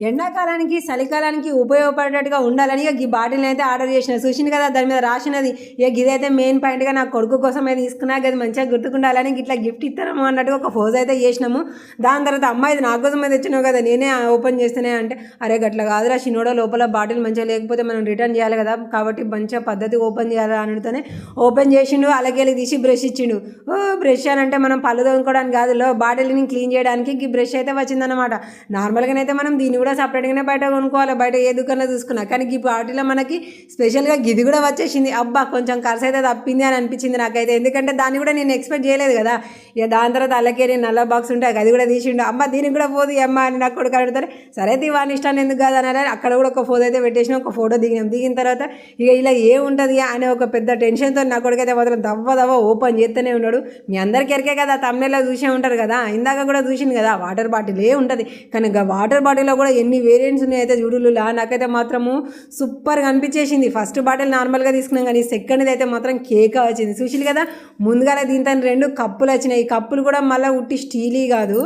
ఎండాకాలానికి చలికాలానికి ఉపయోగపడేట్టుగా ఉండాలని ఇక ఈ బాటిల్ని అయితే ఆర్డర్ చేసిన. చూసింది కదా దాని మీద రాసినది. ఇక ఇదైతే మెయిన్ పాయింట్గా నా కొడుకు కోసం అయితే తీసుకున్నా. కదా మంచిగా గుర్తుకుండాలని ఇట్లా గిఫ్ట్ ఇస్తాము అన్నట్టుగా ఒక ఫోజ్ అయితే చేసినాము. దాని తర్వాత అమ్మాయి ఇది నా మీద తెచ్చినావు కదా నేనే ఓపెన్ చేస్తేనే అంటే అరే గట్ల కాదురా చిన్నోడ లోపల బాటిల్ మంచిగా లేకపోతే మనం రిటర్న్ చేయాలి కదా కాబట్టి మంచిగా పద్ధతి ఓపెన్ చేయాలి అనడితోనే ఓపెన్ చేసిండు. అలాగే తీసి బ్రష్ ఇచ్చిండు. ఓ బ్రష్ అని అంటే మనం పళ్ళు తోముకోవడానికి కాదు బాటిల్ని క్లీన్ చేయడానికి బ్రష్ అయితే వచ్చిందనమాట నార్మల్గానైతే మనం దీన్ని కూడా సపరేట్గానే బయట కొనుక్కోవాలి బయట ఏ దుకాణంలో చూసుకున్నా. కానీ ఈ వాటిలో మనకి స్పెషల్గా గిది కూడా వచ్చేసింది. అబ్బా కొంచెం ఖర్చు అయితే తప్పింది అని అనిపించింది నాకైతే. ఎందుకంటే దాన్ని కూడా నేను ఎక్స్పెక్ట్ చేయలేదు కదా. ఇక దాని తర్వాత అల్లకేరి నల్ల బాక్స్ ఉంటే అది కూడా తీసిండు. అమ్మ దీనికి కూడా పోదు అమ్మ అని నాకు కొడుకు అడుగుతారు. సరే అయితే వాని ఇష్టాన్ని ఎందుకు కాదు అని అక్కడ కూడా ఒక ఫోటో అయితే పెట్టేసినాం. ఒక ఫోటో దిగినాం. దిగిన తర్వాత ఇక ఇలా ఏముంటుంది అనే ఒక పెద్ద టెన్షన్తో నా కొడుకైతే మాత్రం దవ్వ దవ్వ ఓపెన్ చేస్తూనే ఉన్నాడు. మీ అందరికీ ఎరికే కదా తమ్నేలో చూసే ఉంటారు కదా. ఇందాక కూడా చూసింది కదా వాటర్ బాటిల్ ఏ ఉంటుంది. కానీ వాటర్ బాటిల్లో కూడా ఎన్ని వేరియంట్స్ ఉన్నాయి అయితే చూడులులా నాకైతే మాత్రము సూపర్గా అనిపించేసింది. ఫస్ట్ బాటిల్ నార్మల్గా తీసుకున్నాం కానీ సెకండ్ది అయితే మాత్రం కేక్ వచ్చింది. చూసింది కదా? ముందుగానే దీంతో రెండు కప్పులు వచ్చినాయి. ఈ కప్పులు కూడా మళ్ళీ ఉట్టి స్టీలీ కాదు.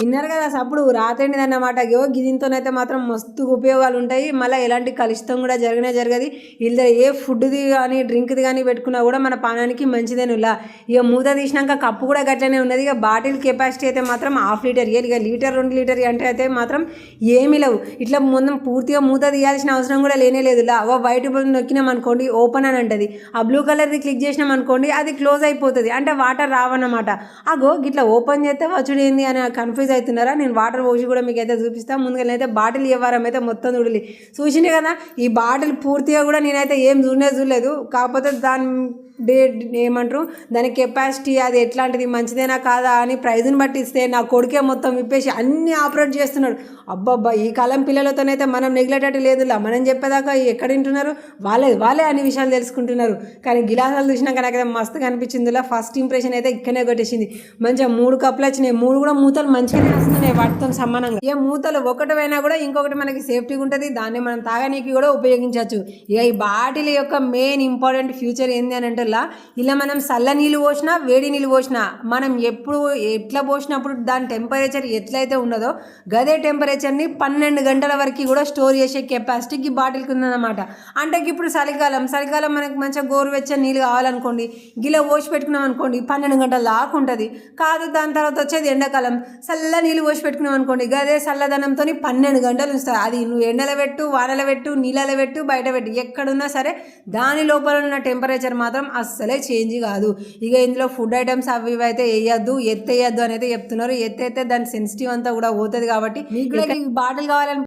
విన్నారు కదా అప్పుడు రాతండిది అన్నమాట యో దీంతోనైతే మాత్రం మస్తు ఉపయోగాలు ఉంటాయి మళ్ళీ ఎలాంటి కలుషితం కూడా జరగనే జరగదు. వీళ్ళ ఏ ఫుడ్ది కానీ డ్రింక్ది కానీ పెట్టుకున్నా కూడా మన పానానికి మంచిదేనులా ఇక మూత తీసినాక కప్పు కూడా గట్లనే ఉన్నది. ఇక బాటిల్ కెపాసిటీ అయితే మాత్రం హాఫ్ లీటర్. ఇక లీటర్ రెండు లీటర్ అంటే అయితే మాత్రం ఏమీ లేవు. ఇట్లా ముందు పూర్తిగా మూత తీయాల్సిన అవసరం కూడా లేనే లేదు. లా ఓ వైట్ బటన్ నొక్కినాం అనుకోండి ఓపెన్ అని అంటది. ఆ బ్లూ కలర్ది క్లిక్ చేసినాం అనుకోండి అది క్లోజ్ అయిపోతుంది. అంటే వాటర్ రావన్నమాట. అగో గిట్లా ఓపెన్ చేస్తే వచ్చుడు ఏంది అని కన్ఫ్యూజ్ అవుతున్నారా? నేను వాటర్ పోసి కూడా మీకు అయితే చూపిస్తాను ముందుగా అయితే బాటిల్ ఇవ్వరం అయితే మొత్తం చూడలే. చూసిండే కదా ఈ బాటిల్ పూర్తిగా కూడా నేనైతే ఏం చూడనే చూడలేదు. కాకపోతే దాని డే ఏమంటారు? దాని కెపాసిటీ అది ఎట్లాంటిది? మంచిదేనా కాదా? అని ప్రైజ్ని బట్టి ఇస్తే నా కొడుకే మొత్తం విప్పేసి అన్నీ ఆపరేట్ చేస్తున్నాడు. అబ్బబ్బా ఈ కాలం పిల్లలతోనైతే మనం నెగ్లెట్ లేదులా. మనం చెప్పేదాకా ఎక్కడ వింటున్నారు వాళ్ళే వాళ్ళే అన్ని విషయాలు తెలుసుకుంటున్నారు. కానీ గిలాసాలు చూసినాక నాకైతే మస్తుగా అనిపించిందిలా ఫస్ట్ ఇంప్రెషన్ అయితే ఇక్కడనే కొట్టేసింది. మంచిగా మూడు కప్పులు వచ్చినాయి. మూడు కూడా మూతలు మంచిగానే వస్తున్నాయి వాటితో సమానంగా ఏ మూతలు ఒకటి అయినా కూడా ఇంకొకటి మనకి సేఫ్టీగా ఉంటుంది. దాన్ని మనం తాగనీకి కూడా ఉపయోగించవచ్చు. ఇక ఈ బాటిల్ యొక్క మెయిన్ ఇంపార్టెంట్ ఫ్యూచర్ ఏంది అని అంటే ఇలా మనం చల్ల నీళ్ళు పోసినా వేడి నీళ్ళు పోసినా మనం ఎప్పుడు ఎట్లా పోసినప్పుడు దాని టెంపరేచర్ ఎట్లయితే ఉన్నదో గదే టెంపరేచర్ని పన్నెండు గంటల వరకు కూడా స్టోర్ చేసే కెపాసిటీకి బాటిల్కి ఉందన్నమాట అంటే ఇప్పుడు చలికాలం చలికాలం మనకి మంచిగా గోరువెచ్చని నీళ్ళు కావాలనుకోండి గిలా పోసి పెట్టుకున్నాం అనుకోండి పన్నెండు గంటల దాకా ఉంటుంది. కాదు దాని తర్వాత వచ్చేది ఎండాకాలం. చల్ల నీళ్ళు పోసి పెట్టుకున్నాం అనుకోండి గదే చల్లదనంతో పన్నెండు గంటలు ఉంచుతారు. అది నువ్వు ఎండలో పెట్టు వానల పెట్టు నీళ్ళలో పెట్టు బయట పెట్టు ఎక్కడున్నా సరే దాని లోపల ఉన్న టెంపరేచర్ మాత్రం అస్సలే చేంజ్ కాదు. ఇక ఇందులో ఫుడ్ ఐటమ్స్ అవి ఇవి అయితే వేయద్దు ఎత్తేయద్దు అని అయితే చెప్తున్నారు. ఎత్తైతే దాని సెన్సిటివ్ అంతా కూడా పోతుంది కాబట్టి మీకు బాటిల్ కావాలని